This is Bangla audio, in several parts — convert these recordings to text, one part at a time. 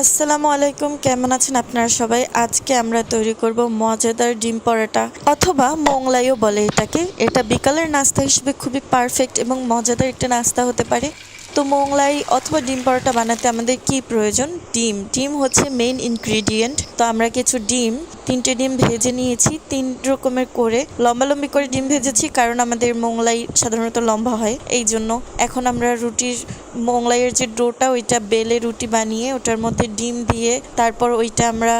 আসসালামু আলাইকুম, কেমন আছেন আপনারা সবাই? আজকে আমরা তৈরি করব মজাদার ডিম পরোটা, অথবা মোংলাইও বলে এটাকে। এটা বিকালের নাস্তা হিসেবে খুবই পারফেক্ট এবং মজাদার একটা নাস্তা হতে পারে। তো মোংলাই অথবা ডিম পরোটা বানাতে আমাদের কি প্রয়োজন? ডিম। ডিম হচ্ছে মেইন ইনগ্রিডিয়েন্ট তো আমরা কিছু ডিম, তিনটে ডিম ভেজে নিয়েছি, তিন রকমের করে। লম্বালম্বি করে ডিম ভেজেছি কারণ আমাদের মোংলাই সাধারণত লম্বা হয়। এই জন্য এখন আমরা রুটির মোংলাইয়ের যে ডোটা, ওইটা বেলে রুটি বানিয়ে ওটার মধ্যে ডিম দিয়ে তারপর ওইটা আমরা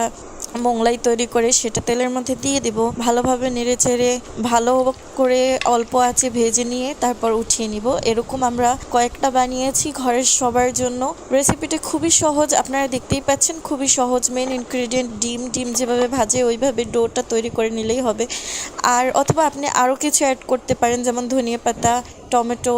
মোংলাই তৈরি করে সেটা তেলের মধ্যে দিয়ে দিব। ভালোভাবে নেড়ে চেড়ে ভালো করে অল্প আছে ভেজে নিয়ে তারপর উঠিয়ে নিব। এরকম আমরা কয়েকটা বানিয়েছি ঘরের সবার জন্য। রেসিপিটা খুবই সহজ, আপনারা দেখতেই পাচ্ছেন, খুবই সহজ। মেন ইনগ্রিডিয়েন্ট ডিম। ডিম যেভাবে ভাজে ওইভাবে ডোটা তৈরি করে নিলেই হবে। আর অথবা আপনি আরও কিছু অ্যাড করতে পারেন, যেমন ধনিয়া পাতা, টমেটো,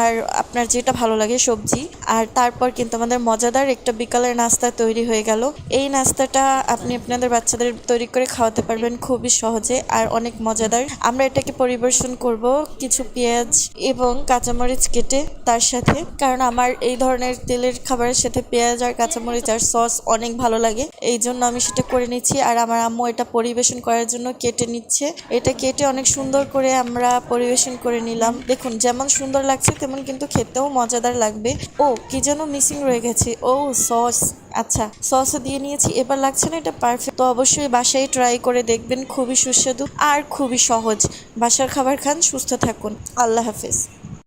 আর আপনার যেটা ভালো লাগে সবজি। আর তারপর কিন্তু আমাদের মজাদার একটা বিকালের নাস্তা তৈরি হয়ে গেল। এই নাস্তাটা আপনি আপনাদের বাচ্চাদের তৈরি করে খাওয়াতে পারবেন খুবই সহজে আর অনেক মজাদার। আমরা এটাকে পরিবেশন করব কিছু পেঁয়াজ এবং কাঁচামরিচ কেটে তার সাথে। কারণ আমার এই ধরনের তেলের খাবারের সাথে পেঁয়াজ আর কাঁচামরিচ আর সস অনেক ভালো লাগে। এই জন্য আমি সেটা করে নিচ্ছি আর আমার আম্মু এটা পরিবেশন করার জন্য কেটে নিচ্ছে। এটা কেটে অনেক সুন্দর করে আমরা পরিবেশন করে নিলাম। দেখুন, যেমন সুন্দর লাগছে, তেমন কিন্তু খেতেও মজাদার লাগবে। ও, কি যেন মিসিং রয়ে গেছে। ও, সস। আচ্ছা সসও দিয়ে নিয়েছি। এবার লাগছে না এটা পারফেক্ট তো অবশ্যই বাসায় ট্রাই করে দেখবেন, খুবই সুস্বাদু আর খুবই সহজ। বাসার খাবার খান, সুস্থ থাকুন। আল্লাহ হাফেজ।